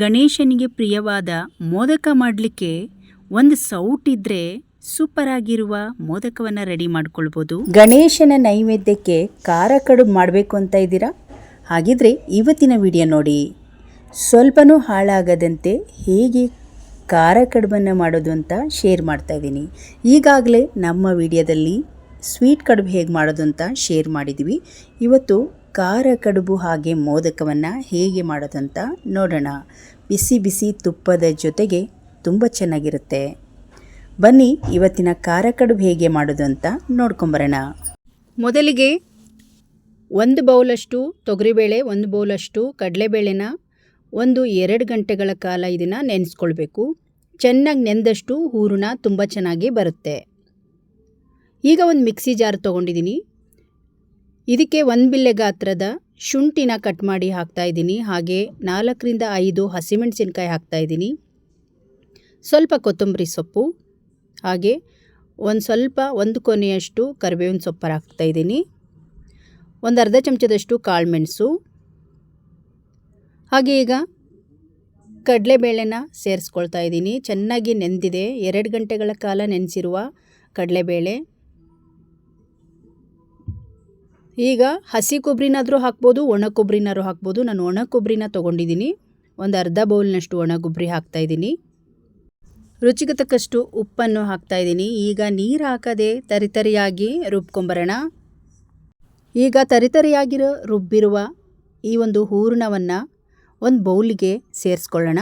ಗಣೇಶನಿಗೆ ಪ್ರಿಯವಾದ ಮೋದಕ ಮಾಡಲಿಕ್ಕೆ ಒಂದು ಸೌಟಿದ್ರೆ ಸೂಪರ್ ಆಗಿರುವ ಮೋದಕವನ್ನು ರೆಡಿ ಮಾಡ್ಕೊಳ್ಬೋದು. ಗಣೇಶನ ನೈವೇದ್ಯಕ್ಕೆ ಖಾರ ಕಡುಬು ಮಾಡಬೇಕು ಅಂತ ಇದ್ದೀರಾ? ಹಾಗಿದ್ರೆ ಇವತ್ತಿನ ವಿಡಿಯೋ ನೋಡಿ. ಸ್ವಲ್ಪನೂ ಹಾಳಾಗದಂತೆ ಹೇಗೆ ಖಾರ ಕಡುಬನ್ನು ಮಾಡೋದು ಅಂತ ಶೇರ್ ಮಾಡ್ತಾ ಇದ್ದೀನಿ. ಈಗಾಗಲೇ ನಮ್ಮ ವಿಡಿಯೋದಲ್ಲಿ ಸ್ವೀಟ್ ಕಡುಬು ಹೇಗೆ ಮಾಡೋದು ಅಂತ ಶೇರ್ ಮಾಡಿದ್ವಿ ಇವತ್ತು ಖಾರ ಕಡುಬು ಹಾಗೆ ಮೋದಕವನ್ನು ಹೇಗೆ ಮಾಡೋದು ಅಂತ ನೋಡೋಣ. ಬಿಸಿ ಬಿಸಿ ತುಪ್ಪದ ಜೊತೆಗೆ ತುಂಬ ಚೆನ್ನಾಗಿರುತ್ತೆ. ಬನ್ನಿ ಇವತ್ತಿನ ಖಾರ ಕಡುಬು ಹೇಗೆ ಮಾಡೋದು ಅಂತ ನೋಡ್ಕೊಂಬರೋಣ. ಮೊದಲಿಗೆ ಒಂದು ಬೌಲಷ್ಟು ತೊಗರಿಬೇಳೆ, ಒಂದು ಬೌಲಷ್ಟು ಕಡಲೆಬೇಳೆನ ಒಂದು ಎರಡು ಗಂಟೆಗಳ ಕಾಲ ಇದನ್ನು ನೆನೆಸ್ಕೊಳ್ಬೇಕು. ಚೆನ್ನಾಗಿ ನೆಂದಷ್ಟು ಹೂರಣ ತುಂಬ ಚೆನ್ನಾಗಿ ಬರುತ್ತೆ. ಈಗ ಒಂದು ಮಿಕ್ಸಿ ಜಾರ್ ತೊಗೊಂಡಿದ್ದೀನಿ ಇದಕ್ಕೆ ಒಂದು ಬಿಲ್ಲೆ ಗಾತ್ರದ ಶುಂಠಿನ ಕಟ್ ಮಾಡಿ ಹಾಕ್ತಾ ಇದ್ದೀನಿ. ಹಾಗೆ ನಾಲ್ಕರಿಂದ ಐದು ಹಸಿಮೆಣಸಿನ್ಕಾಯಿ ಹಾಕ್ತಾಯಿದ್ದೀನಿ ಸ್ವಲ್ಪ ಕೊತ್ತಂಬರಿ ಸೊಪ್ಪು, ಹಾಗೆ ಒಂದು ಸ್ವಲ್ಪ ಒಂದು ಕೊನೆಯಷ್ಟು ಕರಿಬೇವಿನ ಸೊಪ್ಪು ಹಾಕ್ತಾಯಿದ್ದೀನಿ ಒಂದು ಅರ್ಧ ಚಮಚದಷ್ಟು ಕಾಳುಮೆಣಸು, ಹಾಗೆ ಈಗ ಕಡಲೆಬೇಳೆನ ಸೇರಿಸ್ಕೊಳ್ತಾ ಇದ್ದೀನಿ. ಚೆನ್ನಾಗಿ ನೆಂದಿದೆ. ಎರಡು ಗಂಟೆಗಳ ಕಾಲ ನೆನೆಸಿರುವ ಕಡಲೆಬೇಳೆ. ಈಗ ಹಸಿ ಕೊಬ್ಬರಿನಾದರೂ ಹಾಕ್ಬೋದು, ಒಣ ಕೊಬ್ಬರಿನಾದ್ರೂ ಹಾಕ್ಬೋದು. ನಾನು ಒಣ ಕೊಬ್ಬರಿನ ತೊಗೊಂಡಿದ್ದೀನಿ. ಒಂದು ಅರ್ಧ ಬೌಲ್ನಷ್ಟು ಒಣ ಕೊಬ್ಬರಿ ಹಾಕ್ತಾಯಿದ್ದೀನಿ ರುಚಿಗೆ ತಕ್ಕಷ್ಟು ಉಪ್ಪನ್ನು ಹಾಕ್ತಾಯಿದ್ದೀನಿ ಈಗ ನೀರು ಹಾಕದೆ ತರಿತರಿಯಾಗಿ ರುಬ್ಕೊಂಬರೋಣ. ಈಗ ತರಿತರಿಯಾಗಿರೋ ರುಬ್ಬಿರುವ ಈ ಒಂದು ಹೂರಣವನ್ನು ಒಂದು ಬೌಲಿಗೆ ಸೇರಿಸ್ಕೊಳ್ಳೋಣ.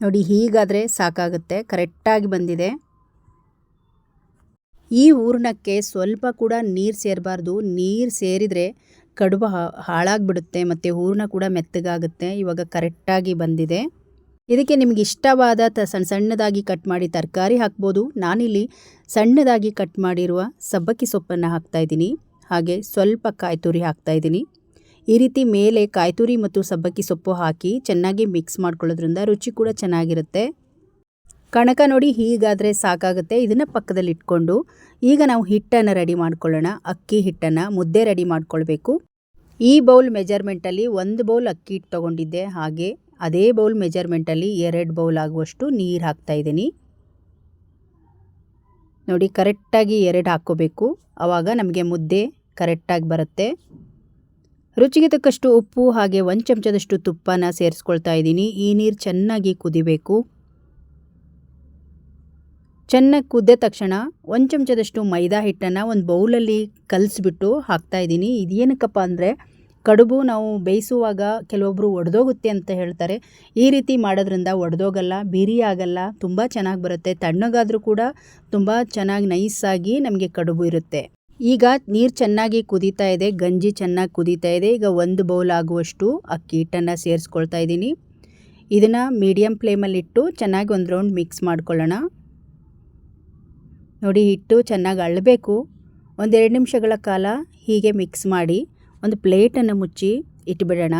ನೋಡಿ, ಹೀಗಾದರೆ ಸಾಕಾಗುತ್ತೆ. ಕರೆಕ್ಟಾಗಿ ಬಂದಿದೆ. ಈ ಹೂರಣಕ್ಕೆ ಸ್ವಲ್ಪ ಕೂಡ ನೀರು ಸೇರಬಾರ್ದು. ನೀರು ಸೇರಿದರೆ ಕಡುಬು ಹಾಳಾಗಿಬಿಡುತ್ತೆ ಮತ್ತು ಹೂರಣ ಕೂಡ ಮೆತ್ತಗಾಗುತ್ತೆ. ಇವಾಗ ಕರೆಕ್ಟಾಗಿ ಬಂದಿದೆ. ಇದಕ್ಕೆ ನಿಮಗೆ ಇಷ್ಟವಾದ ತ ಸಣ್ಣ ಸಣ್ಣದಾಗಿ ಕಟ್ ಮಾಡಿ ತರಕಾರಿ ಹಾಕ್ಬೋದು. ನಾನಿಲ್ಲಿ ಸಣ್ಣದಾಗಿ ಕಟ್ ಮಾಡಿರುವ ಸಬ್ಬಕ್ಕಿ ಸೊಪ್ಪನ್ನು ಹಾಕ್ತಾಯಿದ್ದೀನಿ ಹಾಗೆ ಸ್ವಲ್ಪ ಕಾಯಿ ತುರಿ ಹಾಕ್ತಾಯಿದ್ದೀನಿ ಈ ರೀತಿ ಮೇಲೆ ಕಾಯಿ ತುರಿ ಮತ್ತು ಸಬ್ಬಕ್ಕಿ ಸೊಪ್ಪು ಹಾಕಿ ಚೆನ್ನಾಗಿ ಮಿಕ್ಸ್ ಮಾಡ್ಕೊಳ್ಳೋದ್ರಿಂದ ರುಚಿ ಕೂಡ ಚೆನ್ನಾಗಿರುತ್ತೆ. ಕಣಕ ನೋಡಿ ಹೀಗಾದರೆ ಸಾಕಾಗುತ್ತೆ. ಇದನ್ನು ಪಕ್ಕದಲ್ಲಿ ಇಟ್ಕೊಂಡು ಈಗ ನಾವು ಹಿಟ್ಟನ್ನು ರೆಡಿ ಮಾಡ್ಕೊಳ್ಳೋಣ. ಅಕ್ಕಿ ಹಿಟ್ಟನ್ನು ಮುದ್ದೆ ರೆಡಿ ಮಾಡ್ಕೊಳ್ಬೇಕು. ಈ ಬೌಲ್ ಮೆಜರ್ಮೆಂಟಲ್ಲಿ ಒಂದು ಬೌಲ್ ಅಕ್ಕಿ ಹಿಟ್ಟು ತೊಗೊಂಡಿದ್ದೆ. ಹಾಗೆ ಅದೇ ಬೌಲ್ ಮೆಜರ್ಮೆಂಟಲ್ಲಿ ಎರಡು ಬೌಲ್ ಆಗುವಷ್ಟು ನೀರು ಹಾಕ್ತಾಯಿದ್ದೀನಿ ನೋಡಿ, ಕರೆಕ್ಟಾಗಿ ಎರಡು ಹಾಕ್ಕೋಬೇಕು. ಆವಾಗ ನಮಗೆ ಮುದ್ದೆ ಕರೆಕ್ಟಾಗಿ ಬರುತ್ತೆ. ರುಚಿಗೆ ತಕ್ಕಷ್ಟು ಉಪ್ಪು ಹಾಗೆ ಒಂದು ಚಮಚದಷ್ಟು ತುಪ್ಪನ ಸೇರಿಸ್ಕೊಳ್ತಾ ಇದ್ದೀನಿ. ಈ ನೀರು ಚೆನ್ನಾಗಿ ಕುದಿಬೇಕು. ಚೆನ್ನಾಗಿ ಕುದ್ದ ತಕ್ಷಣ ಒಂದು ಚಮಚದಷ್ಟು ಮೈದಾ ಹಿಟ್ಟನ್ನು ಒಂದು ಬೌಲಲ್ಲಿ ಕಲಿಸ್ಬಿಟ್ಟು ಹಾಕ್ತಾಯಿದ್ದೀನಿ ಇದೇನಕ್ಕಪ್ಪ ಅಂದರೆ ಕಡುಬು ನಾವು ಬೇಯಿಸುವಾಗ ಕೆಲವೊಬ್ಬರು ಒಡೆದೋಗುತ್ತೆ ಅಂತ ಹೇಳ್ತಾರೆ. ಈ ರೀತಿ ಮಾಡೋದ್ರಿಂದ ಒಡೆದೋಗಲ್ಲ, ಬಿರಿ ಆಗಲ್ಲ, ತುಂಬ ಚೆನ್ನಾಗಿ ಬರುತ್ತೆ. ತಣ್ಣಗಾದರೂ ಕೂಡ ತುಂಬ ಚೆನ್ನಾಗಿ ನೈಸಾಗಿ ನಮಗೆ ಕಡುಬು ಇರುತ್ತೆ. ಈಗ ನೀರು ಚೆನ್ನಾಗಿ ಕುದೀತಾ ಇದೆ, ಗಂಜಿ ಚೆನ್ನಾಗಿ ಕುದೀತಾ ಇದೆ. ಈಗ ಒಂದು ಬೌಲ್ ಆಗುವಷ್ಟು ಅಕ್ಕಿ ಹಿಟ್ಟನ್ನು ಸೇರಿಸ್ಕೊಳ್ತಾ ಇದ್ದೀನಿ. ಇದನ್ನು ಮೀಡಿಯಮ್ ಫ್ಲೇಮಲ್ಲಿಟ್ಟು ಚೆನ್ನಾಗಿ ಒಂದು ರೌಂಡ್ ಮಿಕ್ಸ್ ಮಾಡ್ಕೊಳ್ಳೋಣ. ನೋಡಿ, ಹಿಟ್ಟು ಚೆನ್ನಾಗಿ ಅಳಬೇಕು. ಒಂದೆರಡು ನಿಮಿಷಗಳ ಕಾಲ ಹೀಗೆ ಮಿಕ್ಸ್ ಮಾಡಿ ಒಂದು ಪ್ಲೇಟನ್ನು ಮುಚ್ಚಿ ಇಟ್ಬಿಡೋಣ.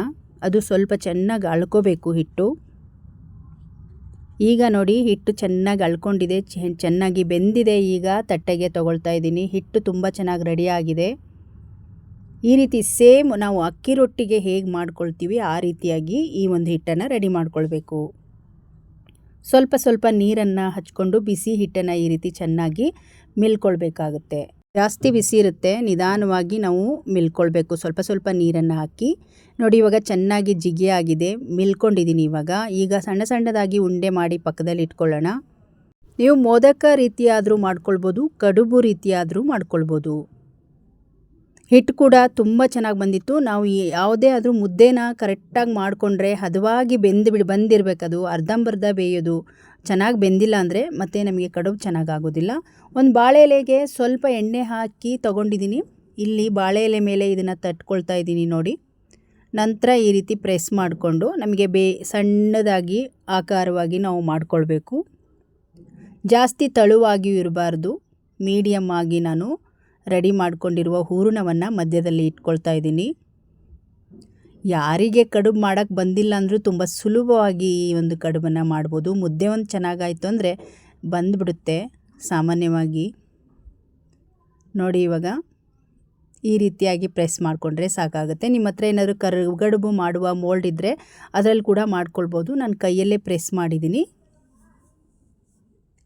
ಅದು ಸ್ವಲ್ಪ ಚೆನ್ನಾಗಿ ಅಳ್ಕೋಬೇಕು ಹಿಟ್ಟು. ಈಗ ನೋಡಿ, ಹಿಟ್ಟು ಚೆನ್ನಾಗಿ ಅಳ್ಕೊಂಡಿದೆ ಚೆನ್ನಾಗಿ ಬೆಂದಿದೆ. ಈಗ ತಟ್ಟೆಗೆ ತೊಗೊಳ್ತಾ ಇದ್ದೀನಿ. ಹಿಟ್ಟು ತುಂಬ ಚೆನ್ನಾಗಿ ರೆಡಿಯಾಗಿದೆ ಈ ರೀತಿ ಸೇಮ್ ನಾವು ಅಕ್ಕಿ ರೊಟ್ಟಿಗೆ ಹೇಗೆ ಮಾಡ್ಕೊಳ್ತೀವಿ, ಆ ರೀತಿಯಾಗಿ ಈ ಒಂದು ಹಿಟ್ಟನ್ನು ರೆಡಿ ಮಾಡ್ಕೊಳ್ಬೇಕು. ಸ್ವಲ್ಪ ಸ್ವಲ್ಪ ನೀರನ್ನು ಹಚ್ಕೊಂಡು ಬಿಸಿ ಹಿಟ್ಟನ್ನು ಈ ರೀತಿ ಚೆನ್ನಾಗಿ ಮಿಲ್ಕೊಳ್ಬೇಕಾಗುತ್ತೆ. ಜಾಸ್ತಿ ಬಿಸಿ ಇರುತ್ತೆ, ನಿಧಾನವಾಗಿ ನಾವು ಮಿಲ್ಕೊಳ್ಬೇಕು. ಸ್ವಲ್ಪ ಸ್ವಲ್ಪ ನೀರನ್ನು ಹಾಕಿ, ನೋಡಿ ಇವಾಗ ಚೆನ್ನಾಗಿ ಜಿಗಿ ಆಗಿದೆ ಮಿಲ್ಕೊಂಡಿದ್ದೀನಿ ಇವಾಗ. ಈಗ ಸಣ್ಣ ಸಣ್ಣದಾಗಿ ಉಂಡೆ ಮಾಡಿ ಪಕ್ಕದಲ್ಲಿ ಇಟ್ಕೊಳ್ಳೋಣ. ನೀವು ಮೋದಕ ರೀತಿಯಾದರೂ ಮಾಡ್ಕೊಳ್ಬೋದು, ಕಡುಬು ರೀತಿಯಾದರೂ ಮಾಡ್ಕೊಳ್ಬೋದು. ಹಿಟ್ಟು ಕೂಡ ತುಂಬ ಚೆನ್ನಾಗಿ ಬಂದಿತ್ತು. ನಾವು ಯಾವುದೇ ಆದರೂ ಮುದ್ದೆನ ಕರೆಕ್ಟಾಗಿ ಮಾಡಿಕೊಂಡ್ರೆ ಹದವಾಗಿ ಬೆಂದು ಬಿಡಿ ಬಂದಿರಬೇಕದು ಅರ್ಧಂಬರ್ಧ ಬೇಯೋದು ಚೆನ್ನಾಗಿ ಬೆಂದಿಲ್ಲ ಅಂದರೆ ಮತ್ತೆ ನಮಗೆ ಕಡುಬು ಚೆನ್ನಾಗಾಗೋದಿಲ್ಲ. ಒಂದು ಬಾಳೆ ಎಲೆಗೆ ಸ್ವಲ್ಪ ಎಣ್ಣೆ ಹಾಕಿ ತೊಗೊಂಡಿದ್ದೀನಿ ಇಲ್ಲಿ ಬಾಳೆ ಎಲೆ ಮೇಲೆ ಇದನ್ನು ತಟ್ಕೊಳ್ತಾ ಇದ್ದೀನಿ ನೋಡಿ. ನಂತರ ಈ ರೀತಿ ಪ್ರೆಸ್ ಮಾಡಿಕೊಂಡು ನಮಗೆ ಬೇ, ಸಣ್ಣದಾಗಿ ಆಕಾರವಾಗಿ ನಾವು ಮಾಡಿಕೊಳ್ಬೇಕು. ಜಾಸ್ತಿ ತಳುವಾಗಿಯೂ ಇರಬಾರ್ದು. ಮೀಡಿಯಮ್ ಆಗಿ ನಾನು ರೆಡಿ ಮಾಡಿಕೊಂಡಿರುವ ಹೂರಣವನ್ನು ಮಧ್ಯದಲ್ಲಿ ಇಟ್ಕೊಳ್ತಾ ಇದ್ದೀನಿ. ಯಾರಿಗೆ ಕಡುಬು ಮಾಡೋಕ್ಕೆ ಬಂದಿಲ್ಲ ಅಂದರೂ ತುಂಬ ಸುಲಭವಾಗಿ ಈ ಒಂದು ಕಡುಬನ್ನು ಮಾಡ್ಬೋದು. ಮುದ್ದೆ ಒಂದು ಚೆನ್ನಾಗಾಯಿತು ಅಂದರೆ ಬಂದುಬಿಡುತ್ತೆ ಸಾಮಾನ್ಯವಾಗಿ. ನೋಡಿ ಇವಾಗ ಈ ರೀತಿಯಾಗಿ ಪ್ರೆಸ್ ಮಾಡಿಕೊಂಡ್ರೆ ಸಾಕಾಗುತ್ತೆ. ನಿಮ್ಮ ಹತ್ರ ಏನಾದರೂ ಕರುಗಡುಬು ಮಾಡುವ ಮೋಲ್ಡ್ ಇದ್ದರೆ ಅದರಲ್ಲಿ ಕೂಡ ಮಾಡ್ಕೊಳ್ಬೋದು. ನಾನು ಕೈಯಲ್ಲೇ ಪ್ರೆಸ್ ಮಾಡಿದ್ದೀನಿ.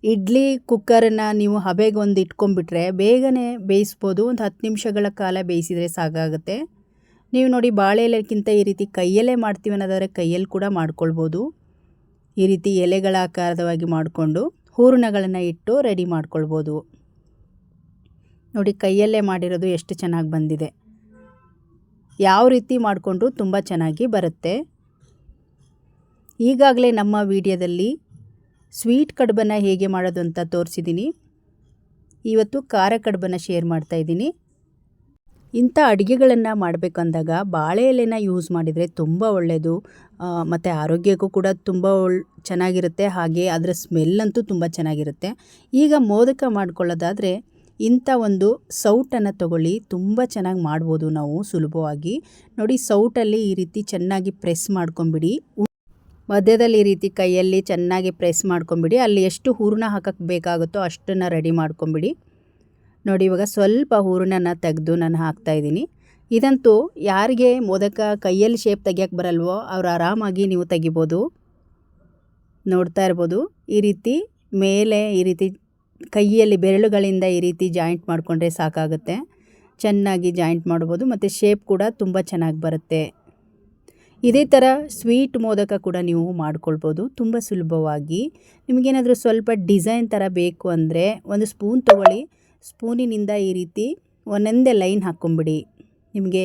ಇಡ್ಲಿ ಕುಕ್ಕರನ್ನು ನೀವು ಹಬೆಗೆ ಒಂದು ಇಟ್ಕೊಂಡ್ಬಿಟ್ರೆ ಬೇಗನೆ ಬೇಯಿಸ್ಬೋದು. ಒಂದು ಹತ್ತು ನಿಮಿಷಗಳ ಕಾಲ ಬೇಯಿಸಿದರೆ ಸಾಕಾಗುತ್ತೆ ನೀವು ನೋಡಿ ಬಾಳೆ ಎಲೆಗಿಂತ ಈ ರೀತಿ ಕೈಯಲ್ಲೇ ಮಾಡ್ತೀವಿ ಅನ್ನೋದಾದರೆ ಕೈಯಲ್ಲಿ ಕೂಡ ಮಾಡ್ಕೊಳ್ಬೋದು. ಈ ರೀತಿ ಎಲೆಗಳ ಆಕಾರದವಾಗಿ ಮಾಡಿಕೊಂಡು ಹೂರಣಗಳನ್ನು ಇಟ್ಟು ರೆಡಿ ಮಾಡ್ಕೊಳ್ಬೋದು. ನೋಡಿ ಕೈಯಲ್ಲೇ ಮಾಡಿರೋದು ಎಷ್ಟು ಚೆನ್ನಾಗಿ ಬಂದಿದೆ. ಯಾವ ರೀತಿ ಮಾಡಿಕೊಂಡ್ರೂ ತುಂಬ ಚೆನ್ನಾಗಿ ಬರುತ್ತೆ. ಈಗಾಗಲೇ ನಮ್ಮ ವಿಡಿಯೋದಲ್ಲಿ ಸ್ವೀಟ್ ಕಡುಬನ್ನು ಹೇಗೆ ಮಾಡೋದು ಅಂತ ತೋರಿಸಿದ್ದೀನಿ ಇವತ್ತು ಖಾರ ಕಡುಬನ್ನು ಶೇರ್ ಮಾಡ್ತಾಯಿದ್ದೀನಿ ಇಂಥ ಅಡುಗೆಗಳನ್ನು ಮಾಡಬೇಕಂದಾಗ ಬಾಳೆ ಎಲೆನ ಯೂಸ್ ಮಾಡಿದರೆ ತುಂಬ ಒಳ್ಳೆಯದು ಮತ್ತು ಆರೋಗ್ಯಕ್ಕೂ ಕೂಡ ತುಂಬ ಒಳ್ ಚೆನ್ನಾಗಿರುತ್ತೆ. ಹಾಗೆ ಅದರ ಸ್ಮೆಲ್ ಅಂತೂ ತುಂಬ ಚೆನ್ನಾಗಿರುತ್ತೆ. ಈಗ ಮೋದಕ ಮಾಡ್ಕೊಳ್ಳೋದಾದರೆ ಇಂಥ ಒಂದು ಸೌಟನ್ನು ತಗೊಳ್ಳಿ. ತುಂಬ ಚೆನ್ನಾಗಿ ಮಾಡ್ಬೋದು ನಾವು ಸುಲಭವಾಗಿ. ನೋಡಿ ಸೌಟಲ್ಲಿ ಈ ರೀತಿ ಚೆನ್ನಾಗಿ ಪ್ರೆಸ್ ಮಾಡ್ಕೊಂಬಿಡಿ. ಮಧ್ಯದಲ್ಲಿ ಈ ರೀತಿ ಕೈಯಲ್ಲಿ ಚೆನ್ನಾಗಿ ಪ್ರೆಸ್ ಮಾಡ್ಕೊಂಬಿಡಿ. ಅಲ್ಲಿ ಎಷ್ಟು ಹೂರಣ ಹಾಕಕ್ಕೆ ಬೇಕಾಗುತ್ತೋ ಅಷ್ಟನ್ನು ರೆಡಿ ಮಾಡ್ಕೊಂಬಿಡಿ. ನೋಡಿ, ಇವಾಗ ಸ್ವಲ್ಪ ಹೂರಣನ ತೆಗೆದು ನಾನು ಹಾಕ್ತಾಯಿದ್ದೀನಿ ಇದಂತೂ ಯಾರಿಗೆ ಮೋದಕ ಕೈಯಲ್ಲಿ ಶೇಪ್ ತೆಗಿಯೋಕ್ಕೆ ಬರಲ್ವೋ ಅವ್ರು ಆರಾಮಾಗಿ ನೀವು ತೆಗಿಬೋದು. ನೋಡ್ತಾ ಇರ್ಬೋದು, ಈ ರೀತಿ ಮೇಲೆ ಈ ರೀತಿ ಕೈಯಲ್ಲಿ ಬೆರಳುಗಳಿಂದ ಈ ರೀತಿ ಜಾಯಿಂಟ್ ಮಾಡಿಕೊಂಡ್ರೆ ಸಾಕಾಗುತ್ತೆ. ಚೆನ್ನಾಗಿ ಜಾಯಿಂಟ್ ಮಾಡ್ಬೋದು, ಮತ್ತು ಶೇಪ್ ಕೂಡ ತುಂಬ ಚೆನ್ನಾಗಿ ಬರುತ್ತೆ. ಇದೇ ಥರ ಸ್ವೀಟ್ ಮೋದಕ ಕೂಡ ನೀವು ಮಾಡ್ಕೊಳ್ಬೋದು. ತುಂಬ ಸುಲಭವಾಗಿ. ನಿಮಗೇನಾದರೂ ಸ್ವಲ್ಪ ಡಿಸೈನ್ ಥರ ಬೇಕು ಅಂದರೆ ಒಂದು ಸ್ಪೂನ್ ತೊಗೊಳ್ಳಿ. ಸ್ಪೂನಿನಿಂದ ಈ ರೀತಿ ಒಂದೊಂದೇ ಲೈನ್ ಹಾಕ್ಕೊಂಬಿಡಿ. ನಿಮಗೆ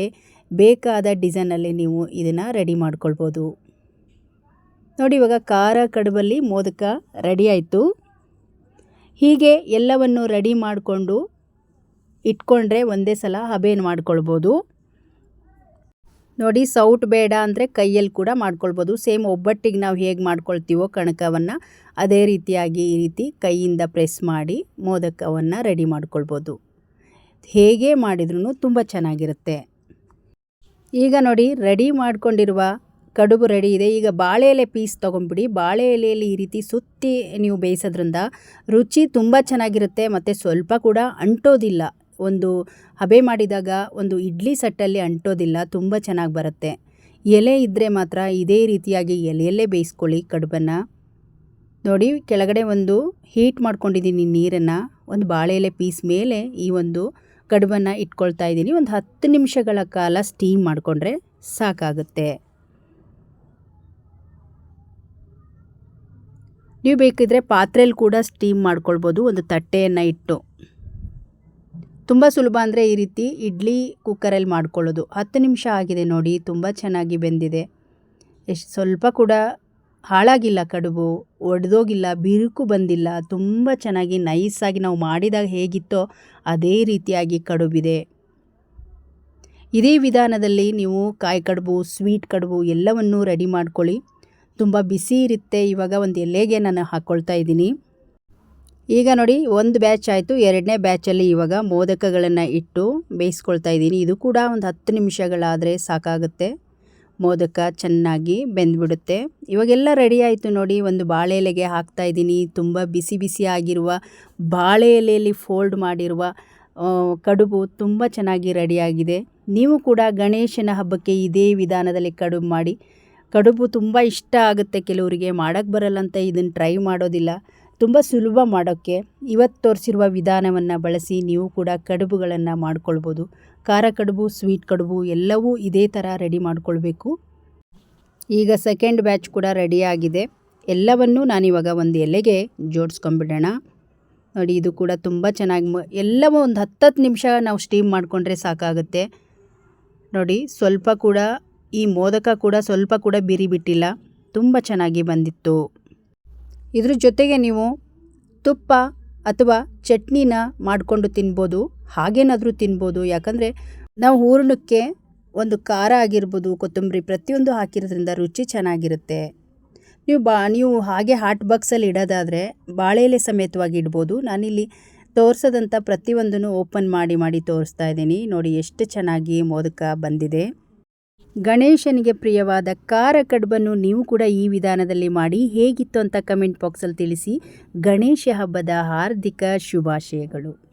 ಬೇಕಾದ ಡಿಸೈನಲ್ಲಿ ನೀವು ಇದನ್ನು ರೆಡಿ ಮಾಡ್ಕೊಳ್ಬೋದು. ನೋಡಿ, ಇವಾಗ ಖಾರ ಕಡುಬಲ್ಲಿ ಮೋದಕ ರೆಡಿ ಆಯಿತು. ಹೀಗೆ ಎಲ್ಲವನ್ನು ರೆಡಿ ಮಾಡಿಕೊಂಡು ಇಟ್ಕೊಂಡ್ರೆ ಒಂದೇ ಸಲ ಹಬೆಯನ್ನು ಮಾಡ್ಕೊಳ್ಬೋದು. ನೋಡಿ, ಸೌಟ್ ಬೇಡ ಅಂದರೆ ಕೈಯಲ್ಲಿ ಕೂಡ ಮಾಡ್ಕೊಳ್ಬೋದು. ಸೇಮ್ ಒಬ್ಬಟ್ಟಿಗೆ ನಾವು ಹೇಗೆ ಮಾಡ್ಕೊಳ್ತೀವೋ ಕಣಕವನ್ನು, ಅದೇ ರೀತಿಯಾಗಿ ಈ ರೀತಿ ಕೈಯಿಂದ ಪ್ರೆಸ್ ಮಾಡಿ ಮೋದಕವನ್ನು ರೆಡಿ ಮಾಡ್ಕೊಳ್ಬೋದು. ಹೇಗೆ ಮಾಡಿದ್ರೂ ತುಂಬ ಚೆನ್ನಾಗಿರುತ್ತೆ. ಈಗ ನೋಡಿ, ರೆಡಿ ಮಾಡ್ಕೊಂಡಿರುವ ಕಡುಬು ರೆಡಿ ಇದೆ. ಈಗ ಬಾಳೆ ಎಲೆ ಪೀಸ್ ತೊಗೊಂಬಿಡಿ ಬಾಳೆ ಎಲೆಯಲ್ಲಿ ಈ ರೀತಿ ಸುತ್ತಿ ನೀವು ಬೇಯಿಸೋದ್ರಿಂದ ರುಚಿ ತುಂಬ ಚೆನ್ನಾಗಿರುತ್ತೆ. ಮತ್ತು ಸ್ವಲ್ಪ ಕೂಡ ಅಂಟೋದಿಲ್ಲ. ಒಂದು ಹಬೆ ಮಾಡಿದಾಗ ಒಂದು ಇಡ್ಲಿ ಸಟ್ಟಲ್ಲಿ ಅಂಟೋದಿಲ್ಲ, ತುಂಬ ಚೆನ್ನಾಗಿ ಬರುತ್ತೆ. ಎಲೆ ಇದ್ದರೆ ಮಾತ್ರ ಇದೇ ರೀತಿಯಾಗಿ ಎಲೆಯಲ್ಲೇ ಬೇಯಿಸ್ಕೊಳ್ಳಿ ಕಡುಬನ್ನು. ನೋಡಿ, ಕೆಳಗಡೆ ಒಂದು ಹೀಟ್ ಮಾಡ್ಕೊಂಡಿದ್ದೀನಿ ನೀರನ್ನು. ಒಂದು ಬಾಳೆ ಎಲೆ ಪೀಸ್ ಮೇಲೆ ಈ ಒಂದು ಕಡುಬನ್ನು ಇಟ್ಕೊಳ್ತಾ ಇದ್ದೀನಿ. ಒಂದು ಹತ್ತು ನಿಮಿಷಗಳ ಕಾಲ ಸ್ಟೀಮ್ ಮಾಡಿಕೊಂಡ್ರೆ ಸಾಕಾಗುತ್ತೆ. ನೀವು ಬೇಕಿದ್ರೆ ಪಾತ್ರೆಯಲ್ಲಿ ಕೂಡ ಸ್ಟೀಮ್ ಮಾಡ್ಕೊಳ್ಬೋದು, ಒಂದು ತಟ್ಟೆಯನ್ನು ಇಟ್ಟು. ತುಂಬ ಸುಲಭ ಅಂದರೆ ಈ ರೀತಿ ಇಡ್ಲಿ ಕುಕ್ಕರಲ್ಲಿ ಮಾಡ್ಕೊಳ್ಳೋದು. ಹತ್ತು ನಿಮಿಷ ಆಗಿದೆ ನೋಡಿ, ತುಂಬ ಚೆನ್ನಾಗಿ ಬೆಂದಿದೆ. ಎಷ್ಟು ಸ್ವಲ್ಪ ಕೂಡ ಹಾಳಾಗಿಲ್ಲ, ಕಡುಬು ಒಡೆದೋಗಿಲ್ಲ, ಬಿರುಕು ಬಂದಿಲ್ಲ, ತುಂಬ ಚೆನ್ನಾಗಿ ನೈಸಾಗಿ ನಾವು ಮಾಡಿದಾಗ ಹೇಗಿತ್ತೋ ಅದೇ ರೀತಿಯಾಗಿ ಕಡುಬಿದೆ. ಇದೇ ವಿಧಾನದಲ್ಲಿ ನೀವು ಕಾಯಿ ಕಡುಬು ಸ್ವೀಟ್ ಕಡುಬು ಎಲ್ಲವನ್ನೂ ರೆಡಿ ಮಾಡ್ಕೊಳ್ಳಿ. ತುಂಬ ಬಿಸಿ ಇರುತ್ತೆ, ಇವಾಗ ಒಂದು ಎಲೆಗೆ ನಾನು ಹಾಕ್ಕೊಳ್ತಾ ಇದ್ದೀನಿ. ಈಗ ನೋಡಿ, ಒಂದು ಬ್ಯಾಚ್ ಆಯಿತು, ಎರಡನೇ ಬ್ಯಾಚಲ್ಲಿ ಇವಾಗ ಮೋದಕಗಳನ್ನು ಇಟ್ಟು ಬೇಯಿಸ್ಕೊಳ್ತಾ ಇದ್ದೀನಿ. ಇದು ಕೂಡ ಒಂದು ಹತ್ತು ನಿಮಿಷಗಳಾದರೆ ಸಾಕಾಗುತ್ತೆ. ಮೋದಕ ಚೆನ್ನಾಗಿ ಬೆಂದ್ಬಿಡುತ್ತೆ. ಇವಾಗೆಲ್ಲ ರೆಡಿ ಆಯಿತು ನೋಡಿ, ಒಂದು ಬಾಳೆ ಎಲೆಗೆ ಹಾಕ್ತಾ ಇದ್ದೀನಿ. ತುಂಬ ಬಿಸಿ ಬಿಸಿ ಆಗಿರುವ ಬಾಳೆ ಎಲೆಯಲ್ಲಿ ಫೋಲ್ಡ್ ಮಾಡಿರುವ ಕಡುಬು ತುಂಬ ಚೆನ್ನಾಗಿ ರೆಡಿಯಾಗಿದೆ ನೀವು ಕೂಡ ಗಣೇಶನ ಹಬ್ಬಕ್ಕೆ ಇದೇ ವಿಧಾನದಲ್ಲಿ ಕಡುಬು ಮಾಡಿ. ಕಡುಬು ತುಂಬ ಇಷ್ಟ ಆಗುತ್ತೆ ಕೆಲವರಿಗೆ. ಮಾಡೋಕ್ಕೆ ಬರಲ್ಲ ಅಂತ ಇದನ್ನು ಟ್ರೈ ಮಾಡೋದಿಲ್ಲ. ತುಂಬ ಸುಲಭ ಮಾಡೋಕ್ಕೆ ಇವತ್ತು ತೋರಿಸಿರುವ ವಿಧಾನವನ್ನು ಬಳಸಿ ನೀವು ಕೂಡ ಕಡುಬುಗಳನ್ನು ಮಾಡ್ಕೊಳ್ಬೋದು. ಖಾರ ಕಡುಬು ಸ್ವೀಟ್ ಕಡುಬು ಎಲ್ಲವೂ ಇದೇ ಥರ ರೆಡಿ ಮಾಡಿಕೊಳ್ಬೇಕು. ಈಗ ಸೆಕೆಂಡ್ ಬ್ಯಾಚ್ ಕೂಡ ರೆಡಿಯಾಗಿದೆ ಎಲ್ಲವನ್ನೂ ನಾನಿವಾಗ ಒಂದು ಎಲೆಗೆ ಜೋಡಿಸ್ಕೊಂಬಿಡೋಣ ನೋಡಿ, ಇದು ಕೂಡ ತುಂಬ ಚೆನ್ನಾಗಿ ಎಲ್ಲವೂ ಒಂದು ಹತ್ತತ್ತು ನಿಮಿಷ ನಾವು ಸ್ಟೀಮ್ ಮಾಡಿಕೊಂಡ್ರೆ ಸಾಕಾಗುತ್ತೆ. ನೋಡಿ, ಸ್ವಲ್ಪ ಕೂಡ ಈ ಮೋದಕ ಕೂಡ ಸ್ವಲ್ಪ ಕೂಡ ಬಿರಿ ಬಿಟ್ಟಿಲ್ಲ ತುಂಬ ಚೆನ್ನಾಗಿ ಬಂದಿತ್ತು. ಇದ್ರ ಜೊತೆಗೆ ನೀವು ತುಪ್ಪ ಅಥವಾ ಚಟ್ನಿನ ಮಾಡಿಕೊಂಡು ತಿನ್ಬೋದು, ಹಾಗೇನಾದರೂ ತಿನ್ಬೋದು. ಯಾಕಂದರೆ ನಾವು ಹೂರಣಕ್ಕೆ ಒಂದು ಖಾರ ಆಗಿರ್ಬೋದು, ಕೊತ್ತಂಬರಿ ಪ್ರತಿಯೊಂದು ಹಾಕಿರೋದ್ರಿಂದ ರುಚಿ ಚೆನ್ನಾಗಿರುತ್ತೆ. ನೀವು ಬಾ, ನೀವು ಹಾಗೆ ಹಾಟ್ ಬಾಕ್ಸಲ್ಲಿ ಇಡೋದಾದರೆ ಬಾಳೆ ಎಲೆ ಸಮೇತವಾಗಿ ಇಡ್ಬೋದು. ನಾನಿಲ್ಲಿ ತೋರಿಸೋದಂಥ ಪ್ರತಿಯೊಂದನ್ನು ಓಪನ್ ಮಾಡಿ ಮಾಡಿ ತೋರಿಸ್ತಾ ಇದ್ದೀನಿ. ನೋಡಿ, ಎಷ್ಟು ಚೆನ್ನಾಗಿ ಮೋದಕ ಬಂದಿದೆ. ಗಣೇಶನಿಗೆ ಪ್ರಿಯವಾದ ಖಾರ ಕಡುಬನ್ನು ನೀವು ಕೂಡ ಈ ವಿಧಾನದಲ್ಲಿ ಮಾಡಿ ಹೇಗಿತ್ತು ಅಂತ ಕಮೆಂಟ್ ಬಾಕ್ಸಲ್ಲಿ ತಿಳಿಸಿ ಗಣೇಶ ಹಬ್ಬದ ಹಾರ್ದಿಕ ಶುಭಾಶಯಗಳು.